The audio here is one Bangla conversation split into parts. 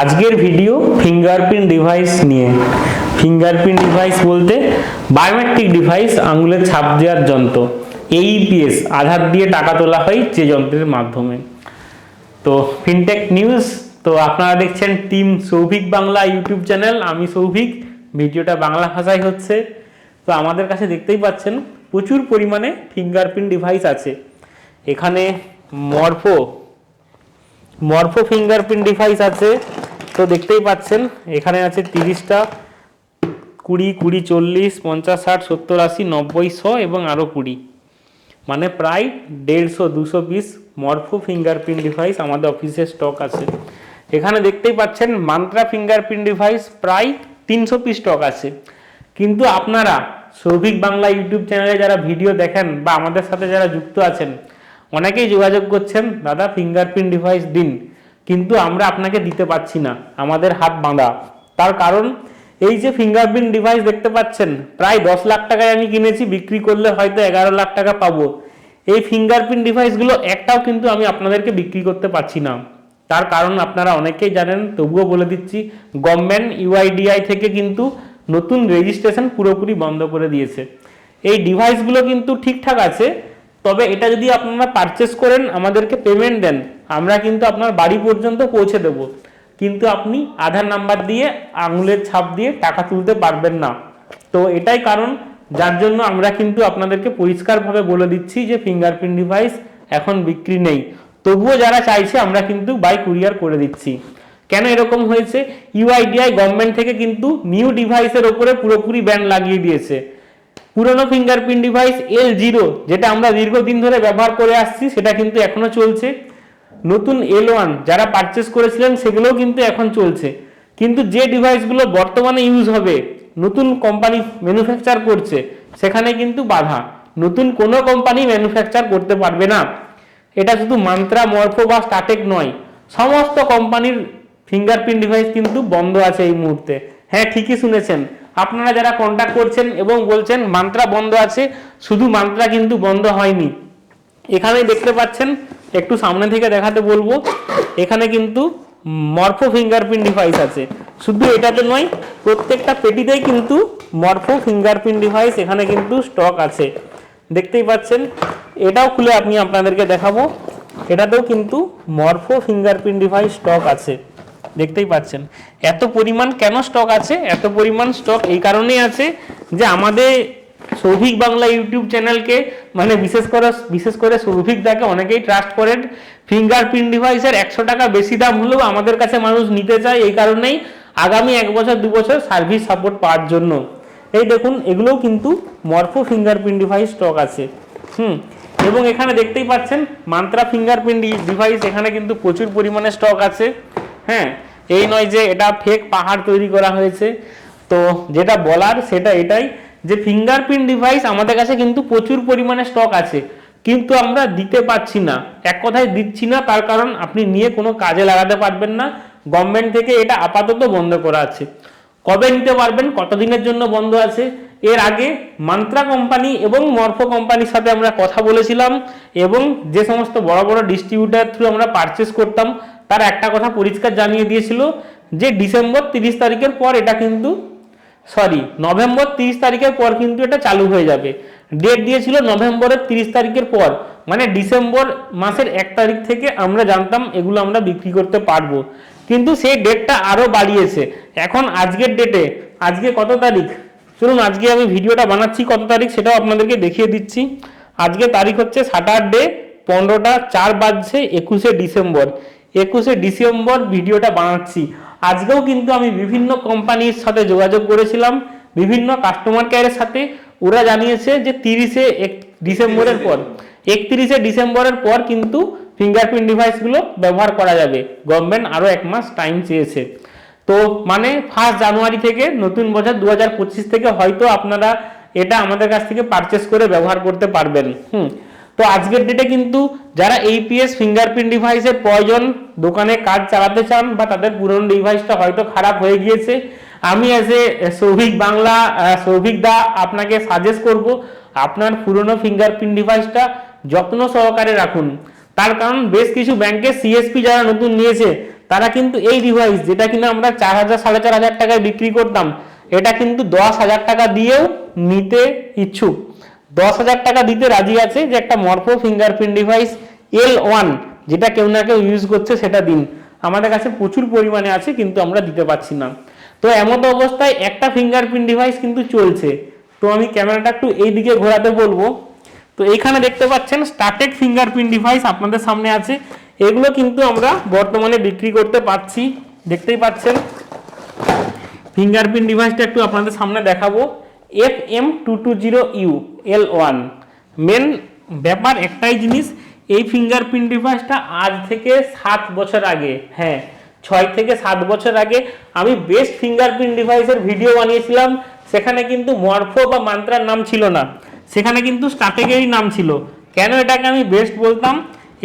আজকের ভিডিও ফিঙ্গারপ্রিন্ট ডিভাইস নিয়ে। ফিঙ্গারপ্রিন্ট ডিভাইস বলতে বায়োমেট্রিক ডিভাইস আঙুলের ছাপ দেওয়ার যন্ত্র। এইপিএস আধার দিয়ে টাকা তোলা হয় যে যন্ত্রের মাধ্যমে। তো ফিনটেক নিউজ তো আপনারা দেখছেন team Souvik Bangla YouTube channel আমি সৌভিক। ভিডিওটা বাংলা ভাষায় হচ্ছে। তো আমাদের কাছে দেখতেই পাচ্ছেন, প্রচুর পরিমাণে ফিঙ্গারপ্রিন্ট ডিভাইস আছে। এখানে মরফো মরফো ফিঙ্গারপ্রিন্ট ডিভাইস আছে। তো দেখতেই পাচ্ছেন, এখানে আছে তিরিশটা, কুড়ি কুড়ি, চল্লিশ, পঞ্চাশ, ষাট, সত্তর, আশি, নব্বই, শ এবং আরও কুড়ি। মানে প্রায় দেড়শো, দুশো পিস মরফো ফিঙ্গারপ্রিন্ট ডিভাইস আমাদের অফিসে স্টক আছে। এখানে দেখতেই পাচ্ছেন, মান্ত্রা ফিঙ্গারপ্রিন্ট ডিভাইস প্রায় তিনশো পিস স্টক আছে। কিন্তু আপনারা সৌভিক বাংলা ইউটিউব চ্যানেলে যারা ভিডিও দেখেন বা আমাদের সাথে যারা যুক্ত আছেন অনেকেই যোগাযোগ করছেন, দাদা ফিঙ্গারপ্রিন্ট ডিভাইস দিন। কিন্তু আমরা আপনাকে দিতে পারছি না, আমাদের হাত বাঁধা। তার কারণ, এই যে ফিঙ্গারপ্রিন্ট ডিভাইস দেখতে পাচ্ছেন, প্রায় দশ লাখ টাকায় আমি কিনেছি, বিক্রি করলে হয়তো এগারো লাখ টাকা পাবো। এই ফিঙ্গারপ্রিন্ট ডিভাইসগুলো একটাও কিন্তু আমি আপনাদেরকে বিক্রি করতে পারছি না। তার কারণ আপনারা অনেকেই জানেন, তবুও বলে দিচ্ছি, গভর্নমেন্ট ইউআইডিআই থেকে কিন্তু নতুন রেজিস্ট্রেশন পুরোপুরি বন্ধ করে দিয়েছে। এই ডিভাইসগুলো কিন্তু ঠিকঠাক আছে তবে এটা যদি আপনারা পারচেস করেন, আমাদেরকে পেমেন্ট দেন, আমরা কিন্তু আপনার বাড়ি পর্যন্ত পৌঁছে দেব। কিন্তু আপনি আধার নাম্বার দিয়ে আঙুলের ছাপ দিয়ে টাকা তুলতে পারবেন না। তো এটাই কারণ, যার জন্য আমরা কিন্তু আপনাদেরকে পরিষ্কারভাবে বলে দিচ্ছি যে ফিঙ্গারপ্রিন্ট ডিভাইস এখন বিক্রি নেই। তবুও যারা চাইছে, আমরা কিন্তু বাই কুরিয়ার করে দিচ্ছি। কেন এরকম হয়েছে? ইউআইডিআই গভর্নমেন্ট থেকে কিন্তু নিউ ডিভাইসের ওপরে পুরোপুরি ব্যান লাগিয়ে দিয়েছে। পুরনো ফিঙ্গারপ্রিন্ট ডিভাইস এল জিরো যেটা আমরা দীর্ঘদিন ধরে ব্যবহার করে আসছি, সেটা কিন্তু এখনও চলছে। নতুন এল ওয়ান যারা পারচেস করেছিলেন, সেগুলোও কিন্তু এখন চলছে। কিন্তু যে ডিভাইসগুলো বর্তমানে ইউজ হবে, নতুন কোম্পানি ম্যানুফ্যাকচার করছে, সেখানে কিন্তু বাধা। নতুন কোনো কোম্পানি ম্যানুফ্যাকচার করতে পারবে না। এটা শুধু মান্ত্রা মরফো বা স্টাটেক নয়। সমস্ত কোম্পানির ফিঙ্গারপ্রিন্ট ডিভাইস কিন্তু বন্ধ আছে এই মুহূর্তে। হ্যাঁ ঠিকই শুনেছেন। আপনারা যারা কন্ট্যাক্ট করছেন এবং বলছেন মান্ত্রা বন্ধ আছে, শুধু মান্ত্রা কিন্তু বন্ধ হয়নি। এখানে দেখতে পাচ্ছেন, একটু সামনে থেকে দেখাতে বলব, এখানে কিন্তু মরফো ফিঙ্গারপ্রিন্ট ডিভাইস আছে। শুধু এটাতে নয়, প্রত্যেকটা পেটিতেই কিন্তু মরফো ফিঙ্গারপ্রিন্ট ডিভাইস এখানে কিন্তু স্টক আছে। দেখতেই পাচ্ছেন, এটাও খুলে আপনি আপনাদেরকে দেখাবো। এটাতেও কিন্তু মরফো ফিঙ্গারপ্রিন্ট ডিভাইস স্টক আছে। দেখতেই পাচ্ছেন। এত পরিমাণ কেন স্টক আছে? এত পরিমাণ স্টক এই কারণেই আছে যে আমাদের সৌভিক বাংলা ইউটিউব চ্যানেলকে মানে বিশেষ করে বিশেষ করে সৌভিক দাকে অনেকেই ট্রাস্ট করেন। ফিঙ্গারপ্রিন্ট ডিভাইসের একশো টাকা বেশি দাম হলেও আমাদের কাছে মানুষ নিতে চায় এই কারণেই আগামী এক বছর, দু বছর সার্ভিস সাপোর্ট পাওয়ার জন্য। এই দেখুন, এগুলোও কিন্তু মরফো ফিঙ্গারপ্রিন্ট ডিভাইস স্টক আছে। হুম, এবং এখানে দেখতেই পাচ্ছেন, মান্ত্রা ফিঙ্গারপ্রিন্ট ডিভাইস এখানে কিন্তু প্রচুর পরিমাণে স্টক আছে। হ্যাঁ এই নয় যে এটা ফেক পাহাড় তৈরি করা হয়েছে। তো যেটা বলার সেটা এটাই যে ফিঙ্গারপ্রিন্ট ডিভাইস আমাদের কাছে কিন্তু প্রচুর পরিমাণে স্টক আছে। কিন্তু আমরা দিতে পারছি না। এক কথায় দিচ্ছি না, তার কারণ আপনি নিয়ে কোনো কাজে লাগাতে পারবেন না। গভর্নমেন্ট থেকে এটা আপাতত বন্ধ করা আছে। কবে নিতে পারবেন, কতদিনের জন্য বন্ধ আছে? এর আগে মান্ত্রা কোম্পানি এবং মর্ফো কোম্পানির সাথে আমরা কথা বলেছিলাম এবং যে সমস্ত বড় বড় ডিস্ট্রিবিউটার থ্রু আমরা পারচেস করতাম তার একটা কথা পরিষ্কার জানিয়ে দিয়েছিল যে ডিসেম্বর তিরিশ তারিখের পর এটা কিন্তু সরি নভেম্বর তিরিশ তারিখের পর কিন্তু এটা চালু হয়ে যাবে। ডেট দিয়েছিল নভেম্বরের তিরিশ তারিখের পর মানে ডিসেম্বর মাসের এক তারিখ থেকে আমরা জানতাম এগুলো আমরা বিক্রি করতে পারব। কিন্তু সেই ডেটটা আরও বাড়িয়েছে। এখন আজকের ডেটে আজকে কত তারিখ? চলুন, আজকে আমি ভিডিওটা বানাচ্ছি, কত তারিখ সেটাও আপনাদেরকে দেখিয়ে দিচ্ছি। আজকে তারিখ হচ্ছে স্যাটারডে পনেরোটা চার বাজছে একুশে ডিসেম্বর। একুশে ডিসেম্বর ভিডিওটা বানাচ্ছি। আজকেও কিন্তু আমি বিভিন্ন কোম্পানির সাথে যোগাযোগ করেছিলাম বিভিন্ন কাস্টমার কেয়ারের সাথে। ওরা জানিয়েছে যে তিরিশে এক ডিসেম্বরের পর একত্রিশে ডিসেম্বরের পর কিন্তু ফিঙ্গারপ্রিন্ট ডিভাইসগুলো ব্যবহার করা যাবে। গভর্নমেন্ট আরও এক মাস টাইম চেয়েছে। তো মানে ফার্স্ট জানুয়ারি থেকে নতুন বছর দু হাজার পঁচিশ থেকে হয়তো আপনারা এটা আমাদের কাছ থেকে পারচেস করে ব্যবহার করতে পারবেন। হুম। তো আজকের ডেটে কিন্তু যারা এইপিএস ফিঙ্গারপ্রিন্ট ডিভাইসের প্রয়োজন দোকানে কাজ চালাতে চান বা তাদের পুরনো ডিভাইসটা হয়তো খারাপ হয়ে গিয়েছে, আমি এজ এ সৌভিক বাংলা সৌভিক দা আপনাকে সাজেস্ট করব আপনার পুরনো ফিঙ্গারপ্রিন্ট ডিভাইসটা যত্ন সহকারে রাখুন। তার কারণ বেশ কিছু ব্যাংকের সিএসপি যারা নতুন নিয়েছে, তারা কিন্তু এই ডিভাইস যেটা কিনা আমরা চার হাজার, সাড়ে চার হাজার টাকায় বিক্রি করতাম, এটা কিন্তু দশ হাজার টাকা দিয়েও নিতে ইচ্ছুক। দশ হাজার টাকা দিতে রাজি আছে যে একটা Morpho fingerprint device L one যেটা কেউ না কেউ ইউজ করছে সেটা দিন। আমাদের কাছে প্রচুর পরিমাণে আছে, কিন্তু আমরা দিতে পারছি না। তো এমন অবস্থায় একটা ফিঙ্গারপ্রিন্ট ডিভাইস কিন্তু চলছে। তো আমি ক্যামেরাটা একটু এই দিকে ঘোরাতে বলব। তো এইখানে দেখতে পাচ্ছেন স্টার্টেড ফিঙ্গারপ্রিন্ট ডিভাইস আপনাদের সামনে আছে। এগুলো কিন্তু আমরা বর্তমানে বিক্রি করতে পারছি। দেখতেই পাচ্ছেন। ফিঙ্গারপ্রিন্ট ডিভাইসটা একটু আপনাদের সামনে দেখাবো। F M two two zero U L one main ব্যাপার একটাই জিনিস, এই ফিঙ্গারপ্রিন্ট ডিভাইসটা আজ থেকে সাত বছর আগে হ্যাঁ ছয় থেকে সাত বছর আগে আমি বেস্ট ফিঙ্গারপ্রিন্ট ডিভাইসের ভিডিও বানিয়েছিলাম, সেখানে কিন্তু মরফো বা মান্ত্রার নাম ছিল না। সেখানে কিন্তু স্টার্টেগেরই নাম ছিল। কেন এটাকে আমি বেস্ট বলতাম?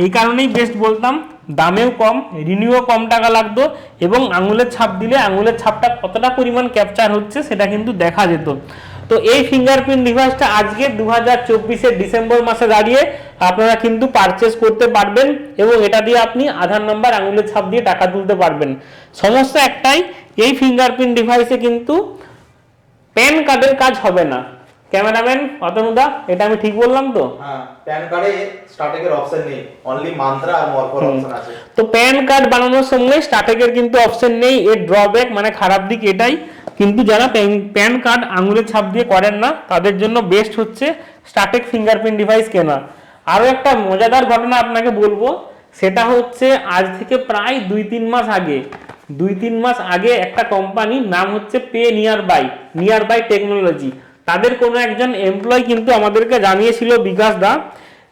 এই কারণেই বেস্ট বলতাম, দামেও কম রিনিউও কম টাকা লাগতো এবং আঙুলের ছাপ দিলে আঙুলের ছাপটা কতটা পরিমাণ ক্যাপচার হচ্ছে সেটা কিন্তু দেখা যেত। তো এই ফিঙ্গারপ্রিন্ট ডিভাইসটা আজকে দু হাজার ডিসেম্বর মাসে দাঁড়িয়ে আপনারা কিন্তু পারচেস করতে পারবেন এবং এটা দিয়ে আপনি আধার নাম্বার আঙুলের ছাপ দিয়ে টাকা তুলতে পারবেন। সমস্যা একটাই, এই ফিঙ্গারপ্রিন্ট ডিভাইসে কিন্তু প্যান কার্ডের কাজ হবে না। ক্যামেরাম্যান অতনুদা এটা আমি ঠিক বললাম তো? হ্যাঁ প্যান কার্ডে স্টার্টিংয়ের অপশন নেই। অনলি মান্ত্রা আর মরফোর অপশন আছে। তো প্যান কার্ড বানানোর সময় স্টার্টেকের কিন্তু অপশন নেই এর ড্রব্যাক মানে খারাপ দিক এটাই। কিন্তু যারা প্যান কার্ড আঙুলের ছাপ দিয়ে করেন না তাদের জন্য বেস্ট হচ্ছে স্টার্টেক ফিঙ্গারপ্রিন্ট ডিভাইস কেনা। আরও একটা মজাদার ঘটনা আপনাকে বলব সেটা হচ্ছে আজ থেকে প্রায় দুই তিন মাস আগে দুই তিন মাস আগে একটা কোম্পানি নাম হচ্ছে pay near by near by technology তাদের কোনো একজন এমপ্লয় কিন্তু আমাদেরকে জানিয়েছিল বিকাশ দা,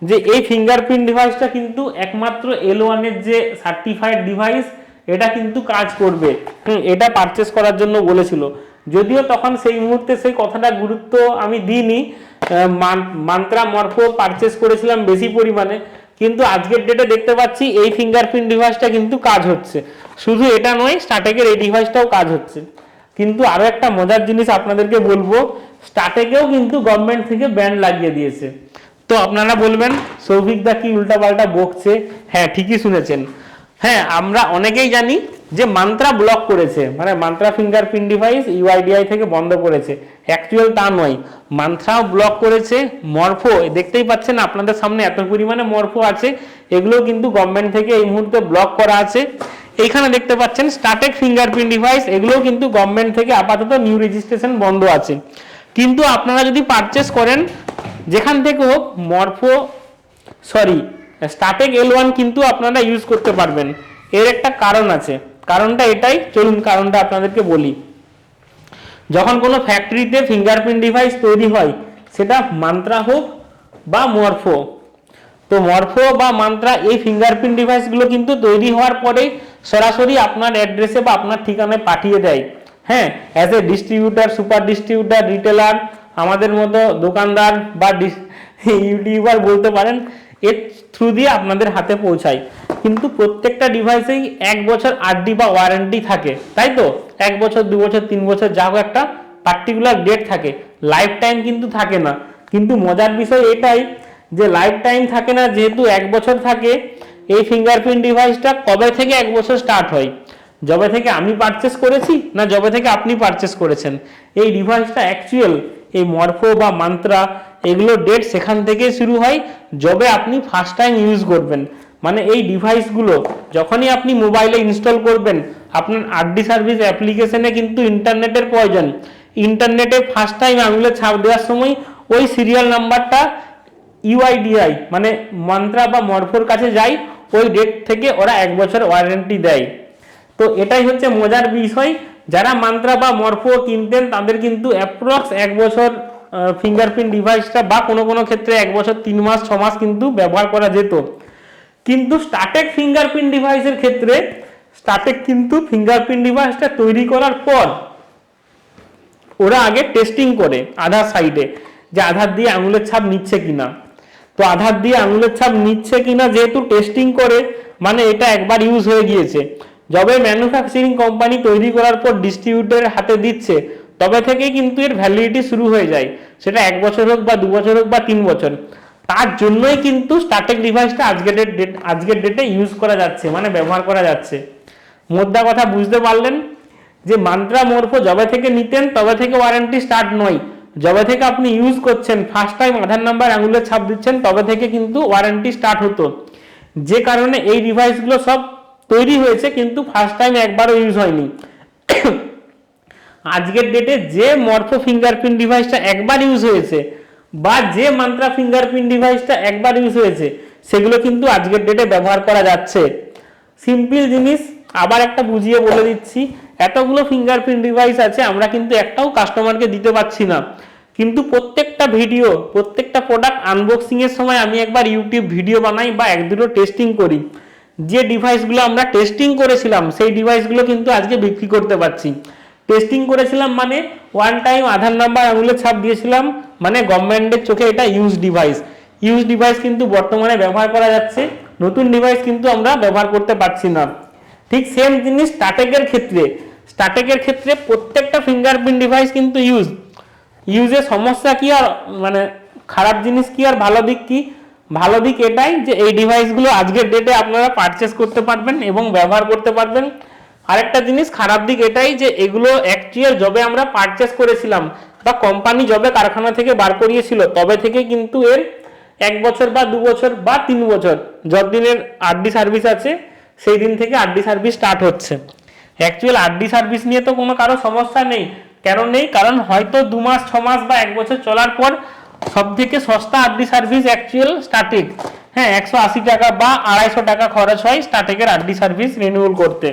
যে এই ফিঙ্গারপ্রিন্ট ডিভাইসটা কিন্তু একমাত্র এল ওয়ানের যে সার্টিফাইড ডিভাইস এটা কিন্তু কাজ করবে। হুম, এটা পারচেস করার জন্য বলেছিল। যদিও তখন সেই মুহূর্তে সেই কথাটা গুরুত্ব আমি দিইনি মান- মান্ত্রা মর্ফ পারচেস করেছিলাম বেশি পরিমাণে, কিন্তু আজকের ডেটে দেখতে পাচ্ছি এই ফিঙ্গারপ্রিন্ট ডিভাইসটা কিন্তু কাজ হচ্ছে। শুধু এটা নয় স্টার্টেকের এই ডিভাইসটাও কাজ হচ্ছে। কিন্তু আরও একটা মজার জিনিস আপনাদেরকে বলব স্টার্টেকেও কিন্তু গভর্নমেন্ট থেকে ব্যান্ড লাগিয়ে দিয়েছে। তো আপনারা বলবেন, সৌভিক দা কি উল্টাপাল্টা বকছে? হ্যাঁ ঠিকই শুনেছেন। হ্যাঁ আমরা অনেকেই জানি যে মান্ত্রা ব্লক করেছে। মানে মান্ত্রা ফিঙ্গারপ্রিন্ট ডিভাইস ইউআইডিআই থেকে বন্ধ করেছে। অ্যাকচুয়াল তা নয়। মান্ত্রাও ব্লক করেছে মরফো। দেখতেই পাচ্ছেন আপনাদের সামনে এত পরিমাণে মরফো আছে। এগুলো কিন্তু গভর্নমেন্ট থেকে এই মুহূর্তে ব্লক করা আছে। এইখানে দেখতে পাচ্ছেন স্টার্টেক ফিঙ্গারপ্রিন্ট ডিভাইস এগুলোও কিন্তু গভর্নমেন্ট থেকে আপাতত নিউ রেজিস্ট্রেশন বন্ধ আছে। কিন্তু আপনারা যদি পারচেস করেন, যেখান থেকে হোক, Morpho sorry Startek L one কিন্তু আপনারা ইউজ করতে পারবেন। এর একটা কারণ আছে। কারণটা এটাই, চলুন কারণটা আপনাদেরকে বলি। যখন কোনো ফ্যাক্টরিতে ফিঙ্গারপ্রিন্ট ডিভাইস তৈরি হয়, সেটা মান্ত্রা হোক বা মরফো। তো মরফো বা মান্ত্রা এই ফিঙ্গারপ্রিন্ট ডিভাইসগুলো কিন্তু তৈরি হওয়ার পরে সরাসরি আপনার অ্যাড্রেসে বা আপনার ঠিকানায় পাঠিয়ে দেয়। হ্যাঁ as a distributor super distributor retailer আমাদের মতো দোকানদার বা ইউটিউবার বলতে পারেন, এর থ্রু দিয়ে আপনাদের হাতে পৌঁছায়। কিন্তু প্রত্যেকটা ডিভাইসেই এক বছর আরডি বা ওয়ারেন্টি থাকে, তাই তো? এক বছর, দু বছর, তিন বছর, যা হোক একটা পার্টিকুলার ডেট থাকে। লাইফ টাইম কিন্তু থাকে না। কিন্তু মজার বিষয় এটাই যে লাইফ টাইম থাকে না, যেহেতু এক বছর থাকে, এই ফিঙ্গারপ্রিন্ট ডিভাইসটা কবে থেকে এক বছর স্টার্ট হয়? যবে থেকে আমি পারচেস করেছি না যবে থেকে আপনি পারচেস করেছেন? এই ডিভাইসটা অ্যাকচুয়াল এই মরফো বা মান্ত্রা এগুলো ডেট সেখান থেকে শুরু হয় যবে আপনি ফার্স্ট টাইম ইউজ করবেন। মানে এই ডিভাইসগুলো যখনই আপনি মোবাইলে ইনস্টল করবেন, আপনার আরডি সার্ভিস অ্যাপ্লিকেশনে কিন্তু ইন্টারনেটের প্রয়োজন। ইন্টারনেটে ফার্স্ট টাইম আঙুলে ছাপ দেওয়ার সময় ওই সিরিয়াল নাম্বারটা ইউআইডিআই মানে মন্ত্রা বা মরফোর কাছে যাই ওই ডেট থেকে ওরা এক বছর ওয়ারেন্টি দেয়। তো এটাই হচ্ছে মজার বিষয়। যারা মান্ত্রা বা মরফো কিনতেন, তাদের কিন্তু অ্যাপ্রক্স এক বছর ফিঙ্গারপ্রিন্ট ডিভাইসটা বা কোনো কোনো ক্ষেত্রে এক বছর, তিন মাস, ছ মাস কিন্তু ব্যবহার করা যেত। কিন্তু স্টার্টেক ফিঙ্গারপ্রিন্ট ডিভাইসের ক্ষেত্রে স্টার্টেক কিন্তু ফিঙ্গারপ্রিন্ট ডিভাইসটা তৈরি করার পর ওরা আগে টেস্টিং করে আধার সাইডে যে আধার দিয়ে আঙুলের ছাপ নিচ্ছে কিনা। তো আধার দিয়ে আঙুলের ছাপ নিচ্ছে কিনা যেহেতু টেস্টিং করে মানে এটা একবার ইউজ হয়ে গিয়েছে। যবে ম্যানুফ্যাকচারিং কোম্পানি তৈরি করার পর ডিস্ট্রিবিউটরের হাতে দিচ্ছে, তবে থেকেই কিন্তু এর ভ্যালিডিটি শুরু হয়ে যায়। সেটা এক বছর হোক বা দু বছর হোক বা তিন বছর। তার জন্যই কিন্তু স্টার্টেক ডিভাইসটা আজকের ডেট আজকের ডেটে ইউজ করা যাচ্ছে মানে ব্যবহার করা যাচ্ছে। মোদ্দা কথা বুঝতে পারলেন যে মান্ত্রা মোরফো যবে থেকে নিতেন, তবে থেকে ওয়ারেন্টি স্টার্ট নয়। যবে থেকে আপনি ইউজ করছেন ফার্স্ট টাইম আধার নাম্বার আঙুলের ছাপ দিচ্ছেন, তবে থেকে কিন্তু ওয়ারেন্টি স্টার্ট হতো। যে কারণে এই ডিভাইসগুলো সব তৈরি হয়েছে, কিন্তু ফার্স্ট টাইম একবারও ইউজ হয়নি। আজকের ডেটে যে মর্ফো ফিঙ্গারপ্রিন্ট ডিভাইসটা একবার ইউজ হয়েছে, বা যে মান্ত্রা ফিঙ্গারপ্রিন্ট ডিভাইসটা একবার ইউজ হয়েছে, সেগুলো কিন্তু আজকের ডেটে ব্যবহার করা যাচ্ছে। সিম্পল জিনিস, আবার একটা বুঝিয়ে বলে দিচ্ছি, এতগুলো ফিঙ্গারপ্রিন্ট ডিভাইস আছে, আমরা কিন্তু একটাও কাস্টমারকে দিতে পারছি না। কিন্তু প্রত্যেকটা ভিডিও প্রত্যেকটা প্রোডাক্ট আনবক্সিং এর সময় আমি একবার ইউটিউব ভিডিও বানাই বা এক দুটো টেস্টিং করি। যে ডিভাইসগুলো আমরা টেস্টিং করেছিলাম, সেই ডিভাইসগুলো কিন্তু আজকে বিক্রি করতে পারছি। টেস্টিং করেছিলাম মানে ওয়ান টাইম আধার নাম্বার আঙুলের ছাপ দিয়েছিলাম মানে গভর্নমেন্টের চোখে এটা ইউজ ডিভাইস ইউজ ডিভাইস কিন্তু বর্তমানে ব্যবহার করা যাচ্ছে, নতুন ডিভাইস কিন্তু আমরা ব্যবহার করতে পারছি না। ঠিক সেম জিনিস স্টাটেকের ক্ষেত্রে। স্টাটেকের ক্ষেত্রে প্রত্যেকটা ফিঙ্গারপ্রিন্ট ডিভাইস কিন্তু ইউজ ইউজের সমস্যা কি আর মানে খারাপ জিনিস কি আর, ভালো দিক কি? ভালো দিক এটাই যে এই ডিভাইসগুলো আজকের ডেটে আপনারা পারচেস করতে পারবেন এবং ব্যবহার করতে পারবেন। আরেকটা জিনিস খারাপ দিক এটাই যে এগুলো অ্যাকচুয়াল জবে আমরা পারচেস করেছিলাম বা কোম্পানি জবে কারখানা থেকে বার করিয়েছিল, তবে থেকে কিন্তু এর এক বছর বা দু বছর বা তিন বছর যতদিনের আরডি সার্ভিস আছে, সেই দিন থেকে আরডি সার্ভিস স্টার্ট হচ্ছে। অ্যাকচুয়াল আরডি সার্ভিস নিয়ে তো কোনো কারও সমস্যা নেই। কেন নেই? কারণ হয়তো দু মাস, ছ মাস বা এক বছর চলার পর সব থেকে সস্তা আরডি সার্ভিস অ্যাকচুয়াল স্টার্টিং হ্যাঁ একশো আশি টাকা বা আড়াইশো টাকা খরচ হয় স্টার্টিংয়ের আরডি সার্ভিস রিনিউয়াল করতে।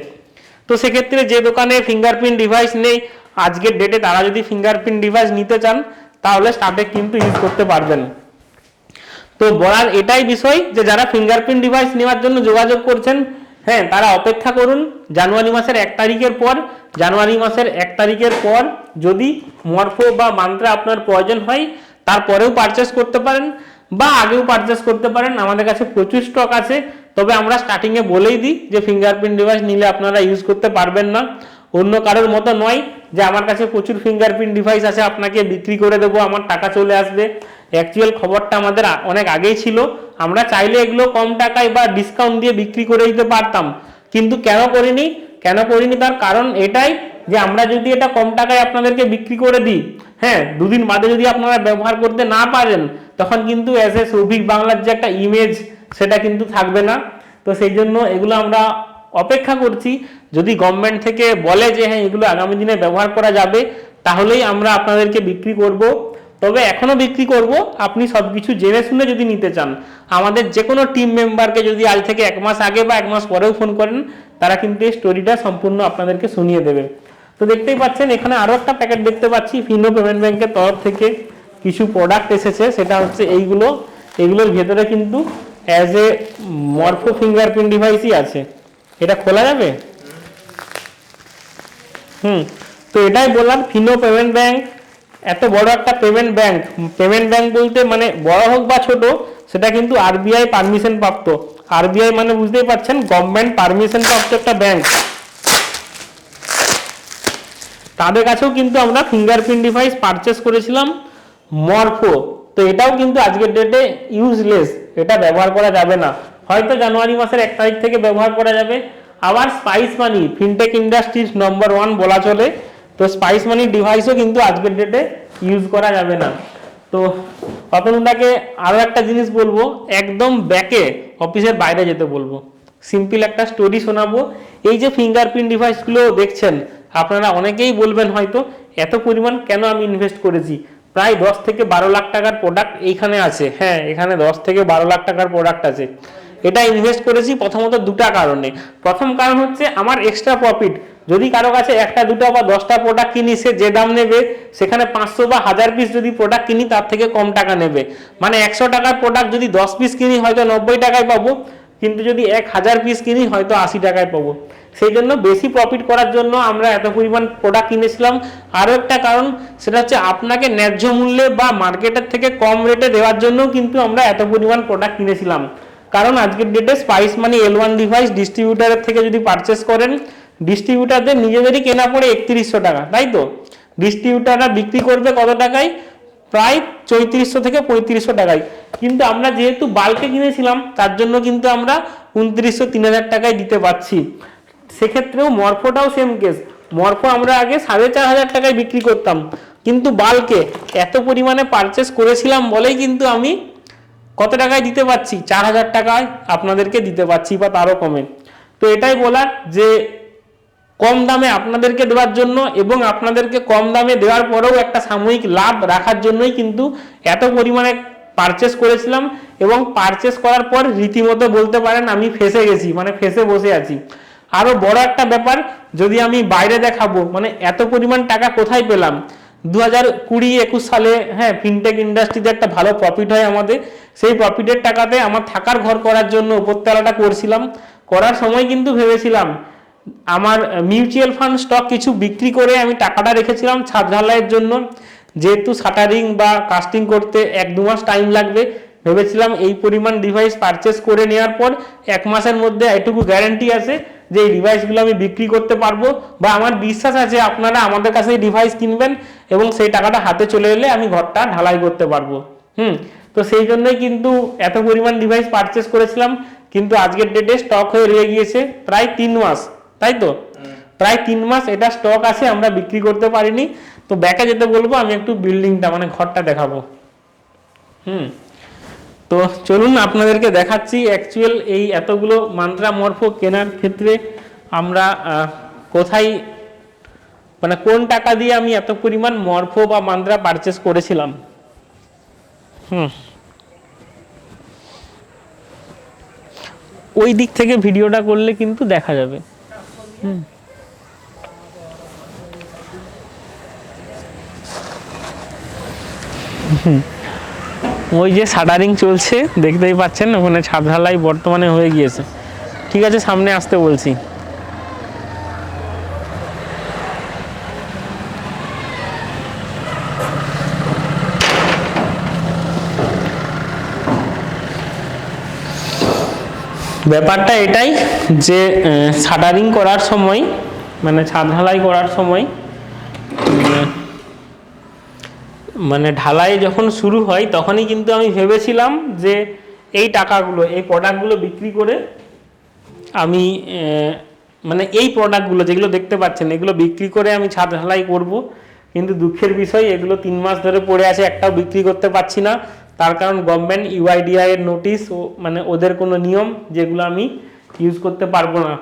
তো সেক্ষেত্রে যে দোকানে ফিঙ্গারপ্রিন্ট ডিভাইস নেই, আজকের ডেটে তারা যদি ফিঙ্গারপ্রিন্ট ডিভাইস নিতে চান, তাহলে স্টার্টেক কিন্তু ইউজ করতে পারবেন। তো বলার এটাই বিষয় যে, যারা ফিঙ্গারপ্রিন্ট ডিভাইস নেওয়ার জন্য যোগাযোগ করছেন হ্যাঁ তারা অপেক্ষা করুন, জানুয়ারি মাসের এক তারিখের পর, জানুয়ারি মাসের এক তারিখের পর যদি মরফো বা মান্ত্রা আপনার প্রয়োজন হয় তারপরেও পারচেস করতে পারেন বা আগেও পারচেস করতে পারেন। আমাদের কাছে প্রচুর স্টক আছে। তবে আমরা স্টার্টিংয়ে বলেই দিই যে ফিঙ্গারপ্রিন্ট ডিভাইস নিলে আপনারা ইউজ করতে পারবেন না। অন্য কারোর মতো নয় যে আমার কাছে প্রচুর ফিঙ্গারপ্রিন্ট ডিভাইস আছে, আপনাকে বিক্রি করে দেবো, আমার টাকা চলে আসবে। অ্যাকচুয়াল খবরটা আমাদের অনেক আগেই ছিল। আমরা চাইলে এগুলো কম টাকায় বা ডিসকাউন্ট দিয়ে বিক্রি করে দিতে পারতাম। কিন্তু কেন করিনি? কেন করিনি? তার কারণ এটাই যে আমরা যদি এটা কম টাকায় আপনাদেরকে বিক্রি করে দিই হ্যাঁ দুদিন বাদে যদি আপনারা ব্যবহার করতে না পারেন, তখন কিন্তু অ্যাজ এ সৌভিক বাংলার যে একটা ইমেজ সেটা কিন্তু থাকবে না। তো সেই জন্য এগুলো আমরা অপেক্ষা করছি। যদি গভর্নমেন্ট থেকে বলে যে হ্যাঁ এগুলো আগামী দিনে ব্যবহার করা যাবে, তাহলেই আমরা আপনাদেরকে বিক্রি করব। তবে এখনও বিক্রি করব, আপনি সব কিছু জেনে শুনে যদি নিতে চান, আমাদের যে কোনো টিম মেম্বারকে যদি আজ থেকে এক মাস আগে বা এক মাস পরেও ফোন করেন, তারা কিন্তু এই স্টোরিটা সম্পূর্ণ আপনাদেরকে শুনিয়ে দেবে। তো দেখতেই পাচ্ছেন, এখানে আরও একটা প্যাকেট দেখতে পাচ্ছি ফিনো পেমেন্ট ব্যাংকের তরফ থেকে কিছু প্রোডাক্ট এসেছে, সেটা হচ্ছে এইগুলো। এগুলোর ভেতরে কিন্তু অ্যাজ এ মরফো ফিঙ্গারপ্রিন্ট ডিভাইসই আছে। এটা খোলা যাবে? হুম, তো এটাই বললাম ফিনো পেমেন্ট ব্যাংক এত বড় একটা পেমেন্ট ব্যাংক পেমেন্ট ব্যাংক বলতে মানে বড় হোক বা ছোট, সেটা কিন্তু আরবিআই পারমিশন প্রাপ্ত। আরবিআই মানে বুঝতেই পারছেন গভর্নমেন্ট পারমিশন প্রাপ্ত একটা ব্যাংক তাদের কাছেও কিন্তু আমরা ফিঙ্গারপ্রিন্ট ডিভাইস পারচেস করেছিলাম মরফো। তো এটাও কিন্তু আজকের ডেটে ইউজলেস এটা ব্যবহার করা যাবে না। হয়তো জানুয়ারি মাসের এক তারিখ থেকে ব্যবহার করা যাবে। আবার Spice Money fintech industries number one বলা চলে। তো স্পাইস মানি ডিভাইসও কিন্তু আজকের ডেটে ইউজ করা যাবে না। তো অতনুদাকে আরও একটা জিনিস বলব, একদম ব্যাকে অফিসের বাইরে যেতে বলব। সিম্পল একটা স্টোরি শোনাবো। এই যে ফিঙ্গারপ্রিন্ট ডিভাইসগুলো দেখছেন আপনারা অনেকেই বলবেন হয়তো, এত পরিমাণ কেন আমি ইনভেস্ট করেছি? প্রায় দশ থেকে বারো লাখ টাকার প্রোডাক্ট এইখানে আছে। হ্যাঁ এখানে দশ থেকে বারো লাখ টাকার প্রোডাক্ট আছে। এটা ইনভেস্ট করেছি প্রথমত দুটা কারণে। প্রথম কারণ হচ্ছে আমার এক্সট্রা প্রফিট যদি কারও কাছে একটা, দুটো বা দশটা প্রোডাক্ট কিনি, সে যে দাম নেবে, সেখানে পাঁচশো বা হাজার পিস যদি প্রোডাক্ট কিনি, তার থেকে কম টাকা নেবে। মানে একশো টাকার প্রোডাক্ট যদি দশ পিস কিনি, হয়তো নব্বই টাকায় পাবো। কিন্তু যদি এক হাজার পিস কিনি, হয়তো আশি টাকায় পাবো। সেই জন্য বেশি প্রফিট করার জন্য আমরা এত পরিমাণ প্রোডাক্ট কিনেছিলাম। আরও একটা কারণ, সেটা হচ্ছে আপনাকে ন্যায্য মূল্যে বা মার্কেটের থেকে কম রেটে দেওয়ার জন্য কিন্তু আমরা এত পরিমাণ প্রোডাক্ট কিনেছিলাম। কারণ আজকের ডেটে Spice Money L one device ডিস্ট্রিবিউটারের থেকে যদি পারচেস করেন ডিস্ট্রিবিউটারদের নিজেদেরই কেনা পড়ে একত্রিশশো টাকা, তাই তো? ডিস্ট্রিবিউটাররা বিক্রি করবে কত টাকায়? প্রায় চৈত্রিশশো থেকে পঁয়ত্রিশশো টাকায়। কিন্তু আমরা যেহেতু বাল্কে কিনেছিলাম, তার জন্য কিন্তু আমরা উনত্রিশশো, তিন হাজার টাকায় দিতে পারছি। সেক্ষেত্রেও মরফোটাও সেম কেস মরফো আমরা আগে সাড়ে চার হাজার টাকায় বিক্রি করতাম। কিন্তু বাল্কে এত পরিমাণে পারচেস করেছিলাম বলেই কিন্তু আমি কত টাকায় দিতে পারছি? চার হাজার টাকায় আপনাদেরকে দিতে পারছি বা তারও কমে। তো এটাই বলার যে কম দামে আপনাদেরকে দেওয়ার জন্য এবং আপনাদেরকে কম দামে দেওয়ার পরেও একটা সাময়িক লাভ রাখার জন্যই কিন্তু এত পরিমাণে পারচেস করেছিলাম এবং পারচেস করার পর রীতিমতো বলতে পারেন আমি ফেসে গেছি মানে ফেসে বসে আছি। আরও বড় একটা ব্যাপার, যদি আমি বাইরে দেখাবো মানে এত পরিমাণ টাকা কোথায় পেলাম? দু হাজার কুড়ি একুশ সালে হ্যাঁ ফিনটেক ইন্ডাস্ট্রিতে একটা ভালো প্রফিট হয় আমাদের। সেই প্রফিটের টাকাতে আমার থাকার ঘর করার জন্য উপরতলাটা করছিলাম। করার সময় কিন্তু ভেবেছিলাম আমার মিউচুয়াল ফান্ড স্টক কিছু বিক্রি করে আমি টাকাটা রেখেছিলাম ছাদ ঢালাইয়ের জন্য। যেহেতু শাটারিং বা কাস্টিং করতে এক দু মাস টাইম লাগবে, ভেবেছিলাম এই পরিমাণ ডিভাইস পারচেস করে নেওয়ার পর এক মাসের মধ্যে এটুকু গ্যারান্টি আছে যে এই ডিভাইসগুলো আমি বিক্রি করতে পারব। বা আমার বিশ্বাস আছে আপনারা আমাদের কাছে ডিভাইস কিনবেন এবং সেই টাকাটা হাতে চলে এলে আমি ঘরটা ঢালাই করতে পারব। হুম, তো সেই জন্যই কিন্তু এত পরিমাণ ডিভাইস পারচেস করেছিলাম। কিন্তু আজকের ডেটে স্টক হয়ে রয়ে গিয়েছে প্রায় তিন মাস। তাই তো প্রায় তিন মাস এটা স্টক আছে, আমরা বিক্রি করতে পারিনি। তো ব্যাকে যেতে বলব, আমি একটু বিল্ডিংটা মানে ঘরটা দেখাবো। হুম। তো চলুন আপনাদেরকে দেখাচ্ছি অ্যাকচুয়াল এই এতগুলো মান্ত্রা মর্ফো কেনার ক্ষেত্রে আমরা কোথায় মানে কোন টাকা দিয়ে আমি এত পরিমাণ মর্ফো বা মান্ত্রা পারচেস করেছিলাম। হুম। ওই দিক থেকে ভিডিওটা করলে কিন্তু দেখা যাবে। হুম। ওই যে শাটারিং চলছে, দেখতেই পাচ্ছেন, ওখানে ছাদ ঢালাই বর্তমানে হয়ে গিয়েছে। ঠিক আছে, সামনে আসতে বলছি। ব্যাপারটা এটাই যে শাটারিং করার সময় মানে ছাদ ঢালাই করার সময় মানে ঢালাই যখন শুরু হয়, তখনই কিন্তু আমি ভেবেছিলাম যে এই টাকাগুলো, এই প্রোডাক্টগুলো বিক্রি করে আমি মানে এই প্রোডাক্টগুলো যেগুলো দেখতে পাচ্ছেন, এগুলো বিক্রি করে আমি ছাদ ঢালাই করব। কিন্তু দুঃখের বিষয়, এগুলো তিন মাস ধরে পড়ে আছে, একটাও বিক্রি করতে পারছি না। তার কারণ গভর্নমেন্ট ইউআইডিআই এর নোটিশ ও মানে ওদের কোনো নিয়ম যেগুলো আমি ইউজ করতে পারব না।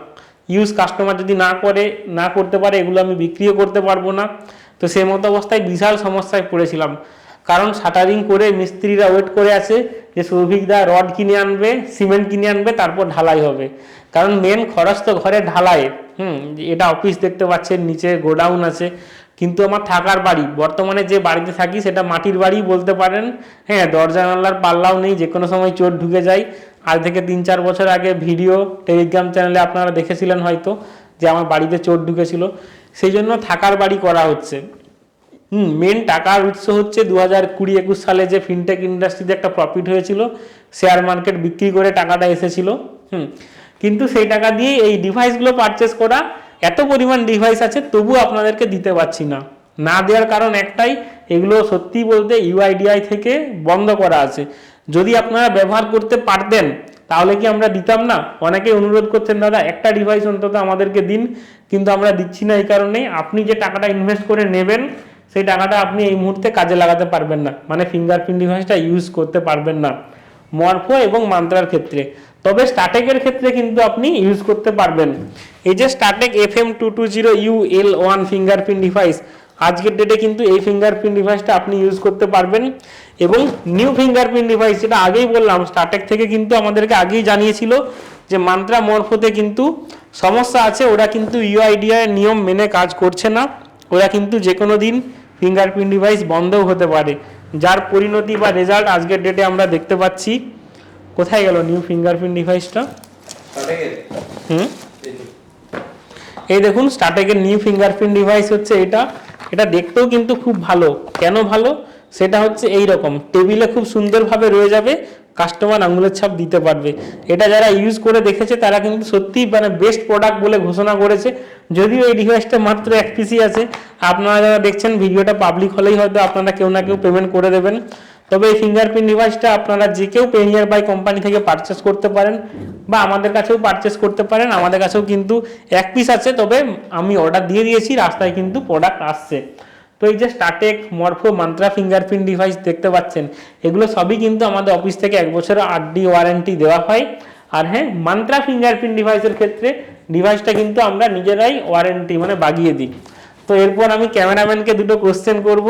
ইউজ কাস্টমার যদি না করে, না করতে পারে, এগুলো আমি বিক্রিও করতে পারব না। তো সেই মতো অবস্থায় বিশাল সমস্যায় পড়েছিলাম। কারণ শাটারিং করে মিস্ত্রিরা ওয়েট করে আছে যে সৌভিকদা রড কিনে আনবে সিমেন্ট কিনে আনবে, তারপর ঢালাই হবে। কারণ মেন খরচ তো ঘরে ঢালাইয়ের হুম, এটা অফিস দেখতে পাচ্ছেন, নিচে গোডাউন আছে। কিন্তু আমার থাকার বাড়ি। বর্তমানে যে বাড়িতে থাকি সেটা মাটির বাড়ি বলতে পারেন। হ্যাঁ দরজা জানালার পাল্লাও নেই, যে কোনো সময় চোর ঢুকে যায়। আজ থেকে তিন চার বছর আগে ভিডিও, টেলিগ্রাম চ্যানেলে আপনারা দেখেছিলেন হয়তো যে আমার বাড়িতে চোর ঢুকেছিল। সেই জন্য থাকার বাড়ি করা হচ্ছে। হুম মেন টাকার উৎস হচ্ছে দু হাজার কুড়ি একুশ সালে যে ফিনটেক ইন্ডাস্ট্রিতে একটা প্রফিট হয়েছিল শেয়ার মার্কেট বিক্রি করে টাকাটা এসেছিল। হুম, কিন্তু সেই টাকা দিয়ে এই ডিভাইসগুলো পারচেস করা এত পরিমাণ ডিভাইস আছে, তবু আপনাদেরকে দিতে পারছি না। না দেওয়ার কারণ একটাই, এগুলো সত্যি বলতে ইউআইডিআই থেকে বন্ধ করা আছে। যদি আপনারা ব্যবহার করতে পারতেন, তাহলে কি আমরা দিতাম না? অনেকে অনুরোধ করছেন, দাদা, একটা ডিভাইস অন্তত আমাদেরকে দিন। কিন্তু আমরা দিচ্ছি না এই কারণেই। আপনি যে টাকাটা ইনভেস্ট করে নেবেন, সেই টাকাটা আপনি এই মুহূর্তে কাজে লাগাতে পারবেন না। মানে ফিঙ্গারপ্রিন্ট ডিভাইসটা ইউজ করতে পারবেন না। মরফো এবং মান্ত্রার ক্ষেত্রে। তবে স্টাটেকের ক্ষেত্রে কিন্তু আপনি ইউজ করতে পারবেন। এই যে Startek F M two two zero U L one fingerprint device আজকের ডেটে কিন্তু এই ফিঙ্গারপ্রিন্ট ডিভাইসটা আপনি ইউজ করতে পারবেন। এবং নিউ ফিঙ্গারপ্রিন্ট ডিভাইস যেটা আগেই বললাম স্টার্টেক থেকে কিন্তু আমাদেরকে আগেই জানিয়েছিল যে মান্ত্রা মরফোতে কিন্তু সমস্যা আছে, ওরা কিন্তু ইউআইডিআই নিয়ম মেনে কাজ করছে না। ওরা কিন্তু যে কোনো দিন ফিঙ্গারপ্রিন্ট ডিভাইস বন্ধও হতে পারে। যার পরিণতি বা রেজাল্ট আজকের ডেটে আমরা দেখতে পাচ্ছি। কোথায় গেল নিউ ফিঙ্গারপ্রিন্ট ডিভাইসটা হুম? এই দেখুন স্টার্টেকের নিউ ফিঙ্গারপ্রিন্ট ডিভাইস হচ্ছে এটা। এটা দেখতেও কিন্তু খুব ভালো। কেন ভালো? সেটা হচ্ছে এই রকম টেবিলে খুব সুন্দরভাবে রয়ে যাবে। কাস্টমার আঙুলের ছাপ দিতে পারবে। এটা যারা ইউজ করে দেখেছে তারা কিন্তু সত্যি মানে বেস্ট প্রোডাক্ট বলে ঘোষণা করেছে। যদিও এই ডিভাইসটা মাত্র এক পিসি আছে। আপনারা যারা দেখছেন ভিডিওটা পাবলিক হলেই হয়তো আপনারা কেউ না কেউ পেমেন্ট করে দেবেন। তবে এই ফিঙ্গারপ্রিন্ট ডিভাইসটা আপনারা যে কেউ পেনিয়ার বাই কোম্পানি থেকে পারচেস করতে পারেন বা আমাদের কাছেও পারচেস করতে পারেন, আমাদের কাছেও কিন্তু এক পিস আছে, তবে আমি অর্ডার দিয়ে দিয়েছি, রাস্তায় কিন্তু প্রোডাক্ট আসছে। তো এই যে Startek Morpho Mantra fingerprint device দেখতে পাচ্ছেন, এগুলো সবই কিন্তু আমাদের অফিস থেকে এক বছরের আটডি ওয়ারেন্টি দেওয়া হয়। আর হ্যাঁ মান্ত্রা ফিঙ্গারপ্রিন্ট ডিভাইসের ক্ষেত্রে ডিভাইসটা কিন্তু আমরা নিজেরাই ওয়ারেন্টি মানে বাগিয়ে দিই। তো এরপর আমি ক্যামেরাম্যানকে দুটো কোশ্চেন করব।